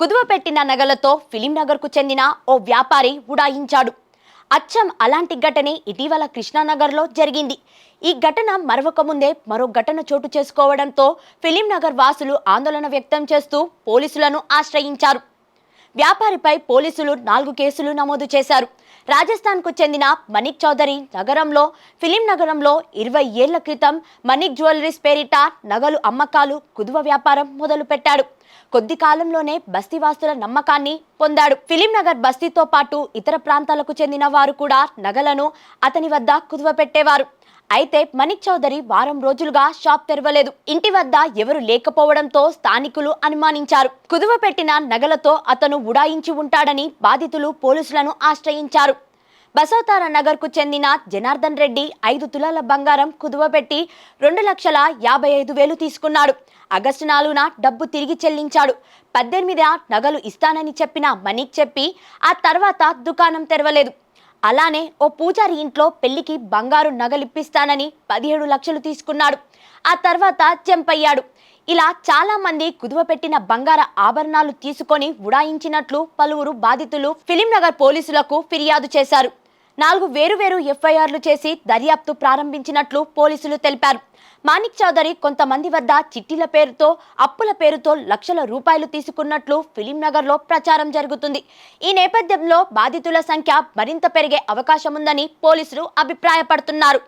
కుదువ పెట్టిన నగలతో ఫిలింనగర్కు చెందిన ఓ వ్యాపారి ఉడాయించాడు. అచ్చం అలాంటి ఘటనే ఇటీవల కృష్ణానగర్లో జరిగింది. ఈ ఘటన మరవకముందే మరో ఘటన చోటు చేసుకోవడంతో ఫిలింనగర్ వాసులు ఆందోళన వ్యక్తం చేస్తూ పోలీసులను ఆశ్రయించారు. వ్యాపారిపై పోలీసులు నాలుగు కేసులు నమోదు చేశారు. రాజస్థాన్కు చెందిన మణిక్ చౌదరి నగరంలో ఫిలిం నగరంలో ఇరవై ఏళ్ళ క్రితం మణిక్ జ్యువెలరీస్ పేరిట నగలు అమ్మకాలు కుదువ వ్యాపారం మొదలుపెట్టాడు. కొద్ది కాలంలోనే బస్తీవాసుల నమ్మకాన్ని పొందాడు. ఫిలిం నగర్ బస్తీతో పాటు ఇతర ప్రాంతాలకు చెందిన వారు కూడా నగలను అతని వద్ద కుదువ పెట్టేవారు. అయితే మణిక్ చౌదరి వారం రోజులుగా షాప్ తెరవలేదు. ఇంటి వద్ద ఎవరు లేకపోవడంతో స్థానికులు అనుమానించారు. కుదువ పెట్టిన నగలతో అతను ఉడాయించి ఉంటాడని బాధితులు పోలీసులను ఆశ్రయించారు. బసవతార నగర్కు చెందిన జనార్దన్ రెడ్డి ఐదు తులాల బంగారం కుదువపెట్టి రెండు లక్షల యాభై ఐదు వేలు తీసుకున్నాడు. ఆగస్టు నాలుగున డబ్బు తిరిగి చెల్లించాడు. పద్దెనిమిది నగలు ఇస్తానని చెప్పిన మణిక్ చెప్పి ఆ తర్వాత దుకాణం తెరవలేదు. అలానే ఓ పూజారి ఇంట్లో పెళ్ళికి బంగారు నగలిప్పిస్తానని పదిహేడు లక్షలు తీసుకున్నాడు. ఆ తర్వాత చెంపయ్యాడు. ఇలా చాలామంది కుదువ పెట్టిన బంగార ఆభరణాలు తీసుకొని ఉడాయించినట్లు పలువురు బాధితులు ఫిలింనగర్ పోలీసులకు ఫిర్యాదు చేశారు. నాలుగు వేరువేరు ఎఫ్ఐఆర్లు చేసి దర్యాప్తు ప్రారంభించినట్లు పోలీసులు తెలిపారు. మాణిక్ చౌదరి కొంతమంది వద్ద చిట్టీల పేరుతో అప్పుల పేరుతో లక్షల రూపాయలు తీసుకున్నట్లు ఫిలింనగర్లో ప్రచారం జరుగుతుంది. ఈ నేపథ్యంలో బాధితుల సంఖ్య మరింత పెరిగే అవకాశం ఉందని పోలీసులు అభిప్రాయపడుతున్నారు.